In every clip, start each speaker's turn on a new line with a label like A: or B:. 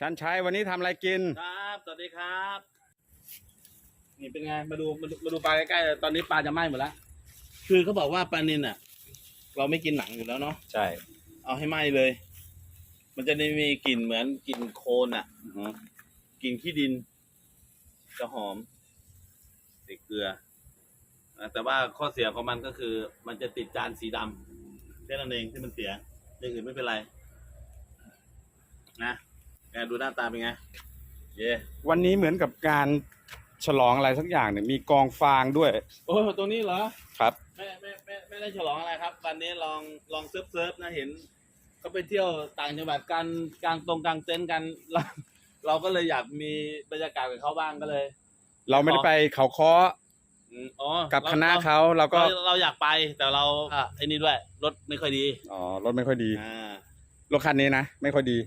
A: ชันชัยวันนี้ทำอะไรกิน
B: ครับ สวัสดีครับ นี่เป็นไง มาดูมาดูมาดูปลาใกล้ๆเลยตอนนี้ปลาจะไหม้หมดแล้ว คือเขาบอกว่าปลานินอะ เราไม่กินหนังอยู่แล้วเนาะ
A: ใช่
B: เอาให้ไหม้เลย มันจะได้มีกลิ่นเหมือนกลิ่นโคลนอะกลิ่นขี้ดิน จะหอมติดเกลือนะแต่ว่าข้อเสียของมันก็คือ มันจะติดจานสีดำแค่นั้นเองที่มันเสียอย่างอื่นไม่เป็นไร นะ ไงดูหน้าตาเป็นไง เย่
A: วันนี้เหมือนกับการฉลองอะไรสักอย่างเนี่ยมีกองฟางด้วย
B: โอ้ตรงนี้เหรอ
A: ครับ
B: ไม่ไม่ไม่ไม่ได้ฉลองอะไรครับ วันนี้ลองลองเซิร์ฟเซิร์ฟนะเห็นเขาไปเที่ยวต่างจังหวัดกันกลางตรงกลางเต็นท์กันเราเราก็เลยอยากมีบรรยากาศกับเขาบ้างก็เลย
A: เราไม่ได้ไปเขาค้อ
B: อืมอ๋อ
A: กับ
B: ร
A: คณะเขาเราก็
B: เราเราอยากไปแต่เราอะไอ้นี่ด้วยรถไม่ค่อยดี
A: อ๋อรถไม่ค่อยดี
B: อ่าร
A: ถคันนี้นะ ไม่ค่อยดี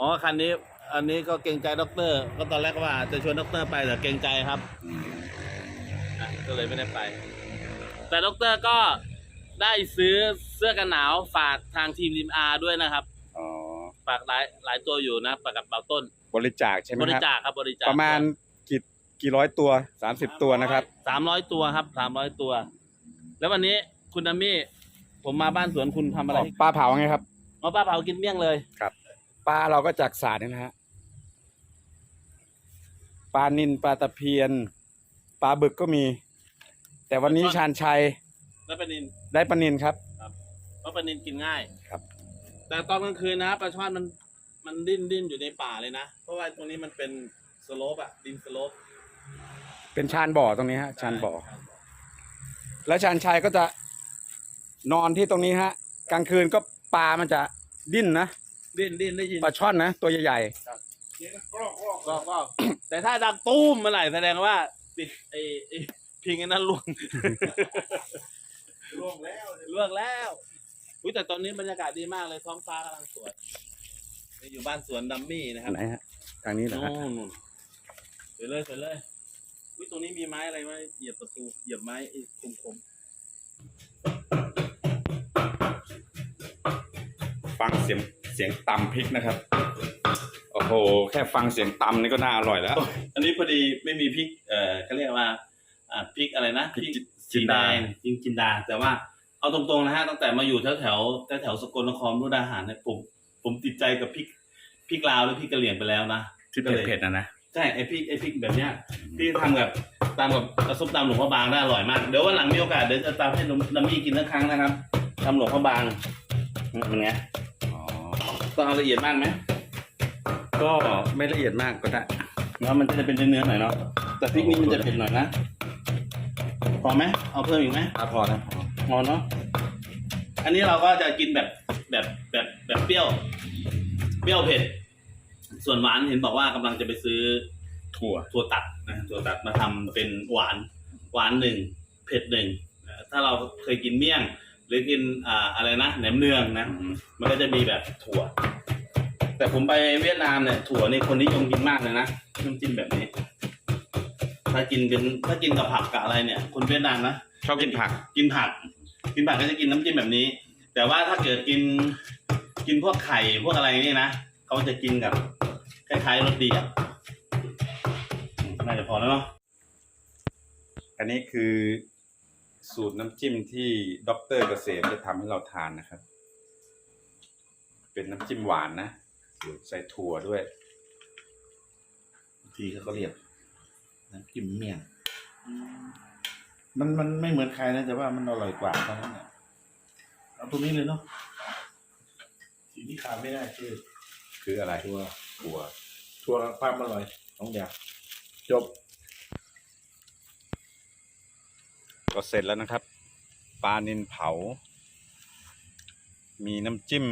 B: อ๋อคันนี้ อันนี้ก็เกรงใจด็อกเตอร์ ก็ตอนแรกว่าจะชวนด็อกเตอร์ไปแต่เกรงใจครับอะก็เลยไม่ได้ไป แต่ด็อกเตอร์ก็ได้ซื้อเสื้อกันหนาวฝากทางทีมริมอาร์ด้วยนะครับ
A: อ๋อ
B: ฝากหลายหลายตัวอยู่นะฝากกับเบาต้น
A: บริจาคใช่ไหม
B: บริ
A: ครับ
B: จาคครับบริจาค
A: ประมาณกี่กี่ร้อยตัวสามสิบตัวนะครับ
B: สามร้อยตัวครับสามร้อยตัว แล้ววันนี้คุณนามี่ผมมาบ้านสวนคุณทำอะไร
A: ปลาเผาไงครับ
B: เอาป้าเผากินเมี่ยงเลย
A: ปลาเราก็จากสาดนี่นะฮะปลานินปลาตะเพียน ปลาบึกก็มี แต่วันนี้ชาญชัย
B: แล้วปลานิน
A: ได้ปลานินครับ
B: เพราะปลานินกินง่าย
A: ครับ
B: แต่ตอนกลางคืนนะปลาช่อนมันมันดิ้นดิ้นอยู่ในป่าเลยนะ เพราะว่าตรงนี้มันเป็นสโลปอะดินสโลป
A: เป็นชานบ่อตรงนี้ฮะ ชานบ่อ แล้วชาญชัยก็จะนอนที่ตรงนี้ฮะ กลางคืนก็ปลามันจะดิ้นนะ
B: ดิ้นดิ้นได้ยิน
A: ปลาช่อนนะ ตัวใหญ่
B: ก็ก็แต่ถ้าดังตุ้มเมื่อไหร่แสดงว่าติดไอ้ไอ้พิงไอ้นั่นล่วง
C: ล่วงแล้ว
B: ล่วงแล้วอุ้ยแต่ตอนนี้บรรยากาศดีมากเลยท้องฟ้ากำลังสวยนี่อยู่บ้านสวนดัมมี่นะค
A: ๆ
B: รับ
A: ไหนฮะทางนี้เหรอฮะ
B: นู่นนู่นสวยเลยสวยเลยอุ้ยตรงนี้มีไม้อะไรไหมเหยียบประตูเหยียบไม้ไอ้คม
A: ฟังเสียง เสียงตำพริกนะครับ โอ้โห แค่ฟังเสียงตำนี่ก็น่าอร่อยแล้ว
B: ๆอันนี้พอดีไม่มีพริก เอ่อเขาเรียกว่าอ่าพริกอะไรนะ
A: พริกจิ
B: สี
A: น
B: แด
A: ดา
B: งจินจินดา แต่ว่าเอาตรงๆนะฮะตั้งแต่มาอยู่แถวแถวแถวแถวๆสกลนครมุกดาหารเนี่ยผมผมติดใจกับพริกพริกลาวหรือพริกกะเหรี่ยงไปแล้วนะ
A: ที่เผ็ดๆนะนะ
B: ใช่ไอพริกไอพริกแบบเนี้ยที่ทำกับตามกับซุปตำหลวงพ่อบางได้อร่อยมากเดี๋ยววันหลังมีโอกาสเดี๋ยวจะตามให้น้ำมี่กินสักครั้งนะครับตำหลวงพ่อบางอืมเป็นไง
A: อ๋อ
B: ต้องเอาละเอียดมากไหม
A: ก็ไม่ละเอียดมากก็ได้
B: แล้วมันจะเป็นเนื้อๆหน่อยเนาะแต่พริกนี้มันจะเผ็ดหน่อยนะพอไหมเอาเพิ่มอีกไหม
A: อะพอนะพอ
B: พอเนาะอันนี้เราก็จะกินแบบแบบแบบแบบเปรี้ยวเปรี้ยวเผ็ด ส่วนหวานเห็นบอกว่ากำลังจะไปซื้อ
A: ถั่ว
B: ถั่วตัดนะถั่วตัดมาทำเป็นหวานหวานหนึ่งเผ็ดหนึ่งนะถ้าเราเคยกินเมี่ยง หรือกินอ่าอะไรนะแหนมเนืองนะ มันก็จะมีแบบถั่ว แต่ผมไปเวียดนามเนี่ยถั่วนี่คนนิยมกินมากเลยนะน้ำจิ้มแบบนี้ ถ้ากินกันถ้ากินกับผักกับอะไรเนี่ย คนเวียดนามนะ
A: ชอบกินผัก
B: กินผัก กินผักก็จะกินน้ำจิ้มแบบนี้ แต่ว่าถ้าเกิดกินกินพวกไข่พวกอะไรนี่นะเขาจะกินกับคล้ายๆรสดีอะอืมน่าจะพอแล้วเนาะ
A: อันนี้คือ สูตรน้ำจิ้มที่ด็อกเตอร์เกษมจะทำให้เราทานนะครับ เป็นน้ำจิ้มหวานนะใส่ถั่วด้วย
C: ทีเขาก็เรียกน้ำจิ้มเมี่ยง มันมันไม่เหมือนใครนะ แต่ว่ามันอร่อยกว่าเท่านั้นแหละเอาตรงนี้เลยเนาะสิ่งที่ขาดไม่ได้คือ
A: คืออะไร
C: ตัว
A: ถั่ว
C: ทัวร์กับความอร่อยสองอย่างจบ
A: ก็เสร็จแล้วนะครับ ปลานินเผา มีน้ำจิ้ม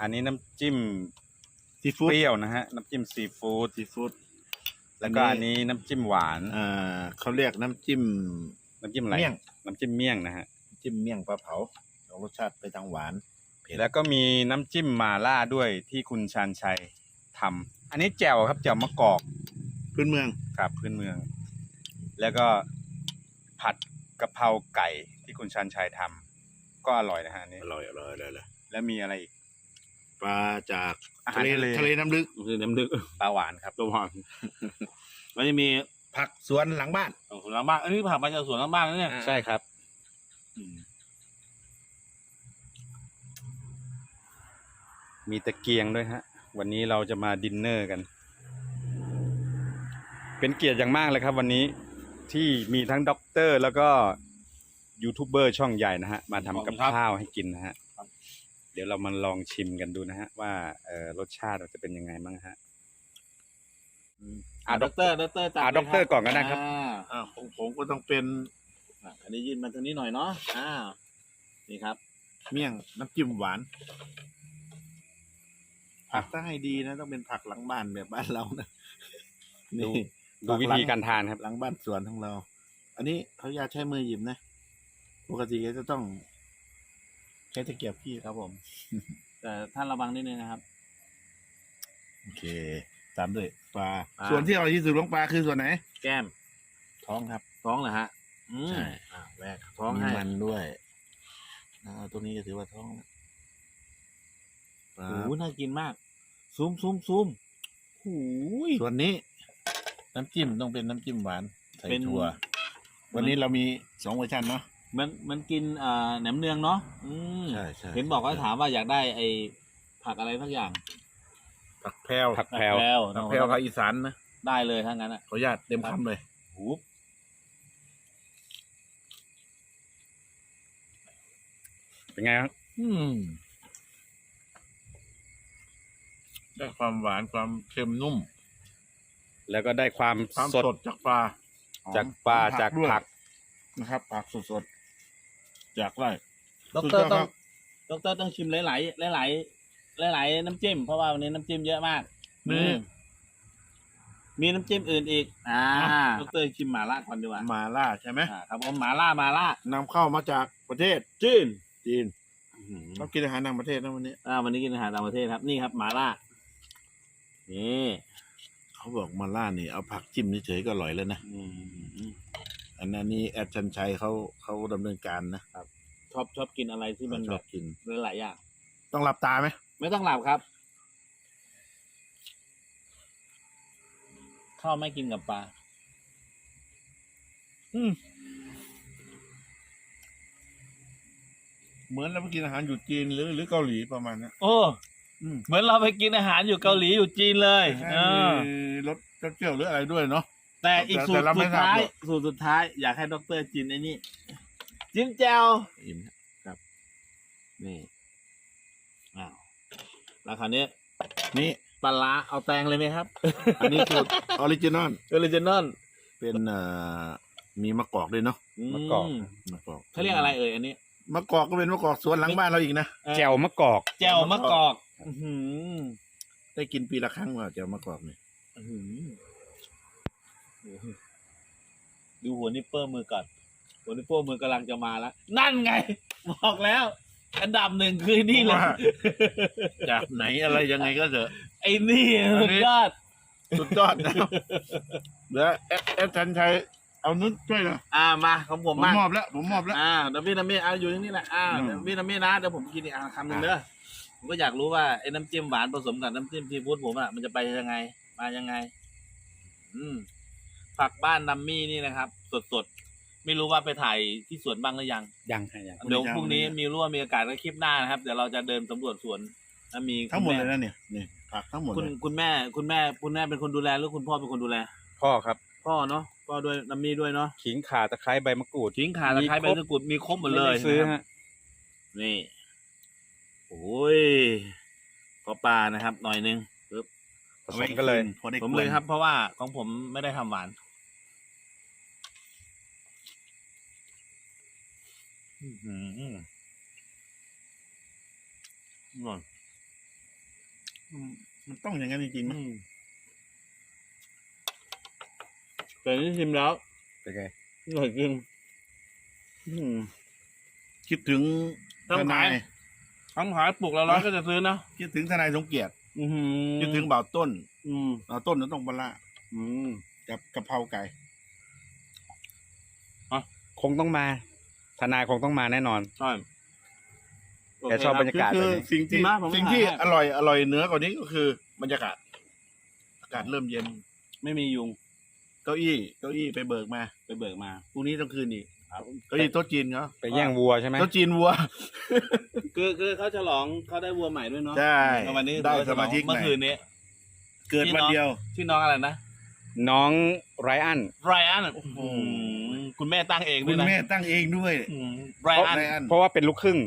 A: อันนี้น้ำจิ้ม
C: ซีฟู้
A: เป
C: ด
A: รี้ยวนะฮะ น้ำจิ้มซีฟู้ด
C: ซีฟู้ด
A: แล้วก็อันนี้น้ำจิ้มหวาน
C: อ่าเขาเรียกน้ำจิ้ม
A: น้ำจิ้มอะไร
C: เมี่ยง
A: น้ำจิ้มเมี่ยงนะฮะ
C: จิ้มเมี่ยงปลาเผาเอารสชาติไปทางหวานเผ็ด
A: แล้วก็มีน้ำจิ้มมาล่าด้วยที่คุณชานชัยทำอันนี้แจ่วครับแจ่วมะกอก
C: พื้นเมือง
A: ครับพื้นเมือง แล้วก็ผัด กะเพราไก่ที่คุณชานชัยทำก็อร่อยนะฮะอันนี้
C: อร่อยอร่อยเลยเลย
A: แล้วมีอะไรอีก
C: ปลาจาก
B: อาหาร
C: ทะเล
B: ทะเล
C: ทะเลน้ำลึก
B: คือน้ำลึก
C: ปลาหวานครับ
B: ตัวหวานมันจะมี
C: ผักสวนหลังบ้าน
B: สวนหลังบ้านอันนี้ผักมาจากสวนหลังบ้านนะเนี่ย
A: ใช่ครับ
B: อืม
A: มีตะเกียงด้วยฮะ วันนี้เราจะมาดินเนอร์กัน เป็นเกียรติอย่างมากเลยครับ วันนี้ ที่มีทั้งด็อกเตอร์ แล้วก็ยูทูบเบอร์ช่องใหญ่นะฮะ มาทำกับข้าวให้กินนะฮะ เดี๋ยวเรามาลองชิมกันดูนะฮะ ว่าเออรสชาติมันจะเป็นยังไงบ้างฮะ
B: อ่าด็อกเตอร์ด็อกเตอร์จัด
A: อ่า
B: เลย
A: ด็อกเตอร์ก่อนก็ได้ครับ
B: อ่า
C: อ่าของผมก็ต้องเป็น
B: อะอันนี้ยื่นมาทางนี้หน่อยเนาะอ่านี่ครับ
C: เมี่ยงน้ำจิ้มหวาน ผักถ้าให้ดีนะ ต้องเป็นผักหลังบ้านแบบบ้านเรานะ
A: ดู
C: นี่
A: ดูวิธีการทานครับ
C: หลังบ้านสวนของเรา อันนี้เขาอยากใช้มือหยิบนะ ปกติก็จะต้องใช้ตะเกียบพี่
B: ครับผม แต่ท่านระวังนิดนึงนะครับ
C: โอเค ตามด้วยปลา
B: ปลา
C: ส่วนที่อร่อยที่สุดของปลาคือส่วนไหน
B: แก้ม
C: ท้องครับ
B: ท้องเหรอฮะ อืม
C: ใช่
B: อ่าแวกท้อง
C: มี
B: ให้
C: มันด้วยอ่าตัวนี้ก็ถือว่าท้องปลา
B: โอ้โหน่ากินมาก ซูมซูมซูมโอ้ย
C: ส่วนนี้ น้ำจิ้มต้องเป็นน้ำจิ้มหวานใส่
B: เป็น
C: ถั่ว วันนี้เรามีสองเวอร์ชันเนาะ
B: มันมันกินอ่าแหนมเนืองเนาะอืม
C: ใช่ใช่
B: เห็นบอกว่าถามว่าอยากได้ไอ้ผักอะไรสักอย่าง
C: ผักแพรว
A: ผักแพรว
C: ผักแพรวภาคอีสานนะ
B: ได้เลยถ้างั้นอะ
C: ขออนุญาตเต็มคำเลย
B: หู
A: เป็นไงครับ
C: อืมได้ความหวานความเค็มนุ่ม
A: แล้วก็ได้ความ
C: ความ
A: ส
C: ส
A: ด
C: ดจากปลา
A: จากปลา
C: หอม
A: จาก
C: ด้วย
A: ผัก
C: นะครับผักสดสดๆจากไร่
B: ด็อกเตอร์
C: สุดยอด
B: ต้อ
C: ครั
B: ง
C: บ
B: ด็อกเตอร์ต้องชิมหลายๆหลายๆหลายๆน้ำจิ้มเพราะว่าวันนี้น้ำจิ้มเยอะมาก
C: นี่
B: อืมมีน้ำจิ้มอื่นอีก อ่าด็อกเตอร์ชิมหม่าล่าก่อนดีกว่า
C: มาล่าใช่ไหม
B: อ่าครับผมหม่าล่าหม่าล่านำ
C: เข้ามาจากประเทศ
B: จีน
C: จีนเรากินอาหารต่างประเทศนะวันนี้
B: อ่าวันนี้กินอาหารต่างประเทศครับนี่ครับหม่าล่านี่
C: เขาบอกมาล่านี่เอาผักจิ้มเฉยๆก็อร่อยแล้วนะ
B: อืม
C: อันนั้นนี่แอดชันชัยเขาเขาดำเนินการนะ
B: ชอบชอบกินอะไรที่มัน
C: ช
B: แบ
C: อบบกิน
B: หลายๆอย่าง
C: ต้องหลับตาไหม
B: ไม่ต้องหลับครับข้าวไม่กินกับปลา
C: อืมเหมือนเราไปกินอาหารอยู่จีนหรือหรือเกาหลีประมาณนั้น
B: โอ้
C: อืม
B: เหมือนเราไปกินอาหารอยู่เกาหลีอยู่จีนเลย
C: ใช่
B: เออ
C: มีรสเปรี้ยวๆหรืออะไรด้วยเนาะ
B: แต่อีก
C: แต่
B: สูต
C: แต่
B: ร
C: เราไม่
B: สุดท้าย
C: ทราบหรอก
B: สูตรสุดท้ายอยากให้ด็อกเตอร์จินไอ้นี่จิ้มแจว
C: อิ่มนะ
B: นี่อ้าวแล้วคราวนี้
C: นี่
B: ปลาร้าเอาแตงเลยไหมครับ
C: อันนี้สูตรออริจินอล
B: ออริจินอล
C: เป็นเอ่อมีมะกอกด้วยเนาะ
A: มะกอก
C: มะกอก
B: เขาเรียกอะไรเอ่ยอันนี้
C: มะกอกก็เป็นมะกอกสวนหลังบ้านเราอีกนะ
B: เอ่อ
A: แจ่วมะกอก
B: แจวมะกอก อื้อหือ
C: ได้กินปีละครั้งว่าจะมะกอกเนี่ย
B: อื้อหือโอ้โหดูหัวนิปเปอร์มือก่อนหัวนิปเปอร์มือกำลังจะมาแล้ว นั่นไง บอกแล้ว อันดับหนึ่งคือนี่เลย
C: ว่าจากไหนอะไรยังไงก็เถอะ
B: ไอ้นี่
C: อั
B: สุ
C: น
B: ด
C: นี้
B: ยอด
C: สุดยอดนะครับเดี๋ยวแอดแอดชันชัยเอานุ้นช่วยหน่อย
B: อ่ามาของผ
C: ผมม
B: มาม
C: อบแล้ว ผมมอบแล้ว
B: อ่าเดี๋ยวพี่น้ำมีอ่าอยู่ที่นี่แหละอ่า
C: อืม
B: เดี๋ยวพี่น้ำมีนะเดี๋ยวผมกินอีกอะคำหนึ่งเด้อ ผมก็อยากรู้ว่าไอ้น้ำจิ้มหวานผสมกับน้ำจิ้มซีฟู้ดผมอะมันจะไปยังไง มายังไง อืม ผักบ้านดัมมี่นี่นะครับ สดๆไม่รู้ว่าไปถ่ายที่สวนบ้างหรือยัง
A: ยังฮะยัง
B: เดี๋ยวพรุ่งนี้มีร่วมมีโอกาสในคลิปหน้านะครับ เดี๋ยวเราจะเดินสำรวจสวนแล้วมี
C: ทั้งหมด
B: คุณ
C: เลย
B: แนะ
C: เนี่ยนี่ผักทั้งหมด
B: คุณ
C: เลย
B: คุณแม่ คุณแม่ คุณแม่เป็นคนดูแลหรือคุณพ่อเป็นคนดูแล
A: พ่อครับ
B: พ่อเนาะพ่อด้วยดัมมี่ด้วยเนาะ
A: ขิงข่าตะไคร้ใบมะกรูด
B: ทิ้งขาตะไคร้ใบ
A: มีครบ
B: ตะกรุดมีครบหมดเลย
A: ไได้ซื้อ
B: นะครับ
A: ฮะ
B: นี่ โอ้ยขอปลานะครับ หน่อยนึงปึ๊บ
A: ผสมกันเลย
C: พอได้
B: ผม
C: กวน
B: เลยครับ เพราะว่าของผมไม่ได้ทำหวาน อื้อหืออร่อย
C: อืมมันต้องอย่างนั้นจริงๆนะ
B: อืมแต่นี่ชิมแล้ว
A: เป็นไง
B: อร่อยจริงอืม
C: คิดถึง
B: ต้อง
C: ทนาย
B: ขาย ทั้งขายปลูกละร้อยก็จะซื้อนะ
C: คิดถึงทนายสงเกียรติ
B: อือหือ
C: คิดถึงบ่าวต้น
B: อืม
C: บ่าวต้นนั้นต้องปลาร้า
B: อืม
C: กับกะเพราไก่
A: คงต้องมา ทนายคงต้องมาแน่นอน
B: ใช่โอ
A: แก
B: เค
A: ชอบ
B: ครับ
A: บรรยากาศ
C: คื
A: แบ
C: อบ
A: นี้
C: สิ่งที่
B: ดีมากผม
C: สิ่งที่
B: หาให้
C: อร่อยอร่อยเหนือกว่านี้ก็คือบรรยากาศ อากาศเริ่มเย็น
B: ไม่มียุง
C: เก้าอี้เก้าอี้ไปเบิกมา
B: ไปเบิกมา
C: พรุ่งนี้ต้องคืนอีก
B: ครับ
C: เก้าอี้โต๊ะจีนเขา
A: ไปแย่งวัวใช่ไหม
C: โต๊ะจีนวัว
B: คือคือเขาฉลองเขาได้วัวใหม่ด้วยเนาะ
C: ใช่
B: แล้ววันนี้
C: ได้
B: เรฉ
C: ส
B: ลอง
C: มาชิกให
B: เมื่อ
C: ม่
B: คืนนี้
C: เกิดวันเดียว
B: ที่น้องอะไรนะ
A: น้องไรอัน
B: ไรอันโอ้โหคุณแม่ตั้งเองด้
C: คุ
B: วย
C: ณ
B: นะ
C: แม่ตั้งเองด้วย
B: ไรอัน
C: ไรอัน
A: เพราะว่าเป็นลูกครึ่ง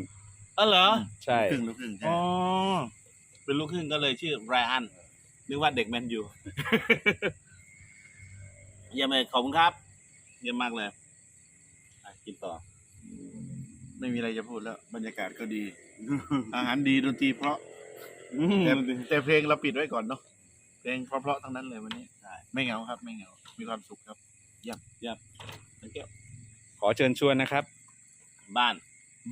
B: เออเหรอ
A: ใช่
C: ครึ่งลูกครึ่งใช่
B: อ๋อเป็นลูกครึ่งก็เลยชื่อไรอันนึกว่าเด็กแมนยูเยี่ยมเลยขอบคุณครับ เยี่ยมมากเลยอะ กินต่อ
C: ไม่มีอะไรจะพูดแล้ว บรรยากาศก็ดี อาหารดีดนตรีเพราะแต่แต่เพลงเราปิดไว้ก่อนเนาะเพลงเพราะๆทั้งนั้นเลยวันนี้
B: ใช่
C: ไม่เหงาครับ ไม่เหงา มีความสุขครับ
B: Thank you
A: ขอเชิญชวนนะครับ
B: บ้าน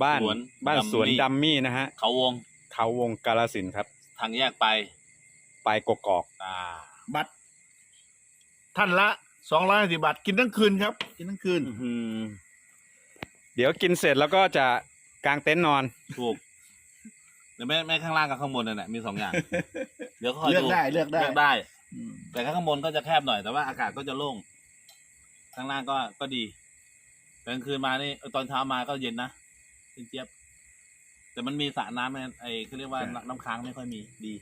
A: บ้าน
B: สวน
A: บ้านสวน
B: ดัมมี่
A: ดัมมี่นะฮะ
B: เขาวง
A: เขาวงกาลสินธุ์ครับ
B: ทางแยกไป
A: ไปกกอก
B: อ่า
C: บัตรท่านละสองร้อยสิบาทกินทั้งคืนครับ กินทั้งคืน
B: อื้อหือ
A: เดี๋ยวกินเสร็จแล้วก็จะกางเต็นท์นอน
B: ถูกแต่ไม่ไม่ข้างล่างกับข้างบนนั่นแหละมีสองอย่าง เดี๋ยวคอย
C: เลือก
B: ดู
C: ได้เลือกได้
B: เลือกได้
C: อืม
B: แต่ข้างบนก็จะแคบหน่อยแต่ว่าอากาศก็จะโล่งข้างล่างก็ก็ดีแต่กลางคืนมานี่เออตอนเช้ามาก็เย็นนะเย็นเจี๊ยบ แต่มันมีสระน้ำไงไอ้เขาเรียกว่าน้ำน้ำค้างไม่ค่อยมีดี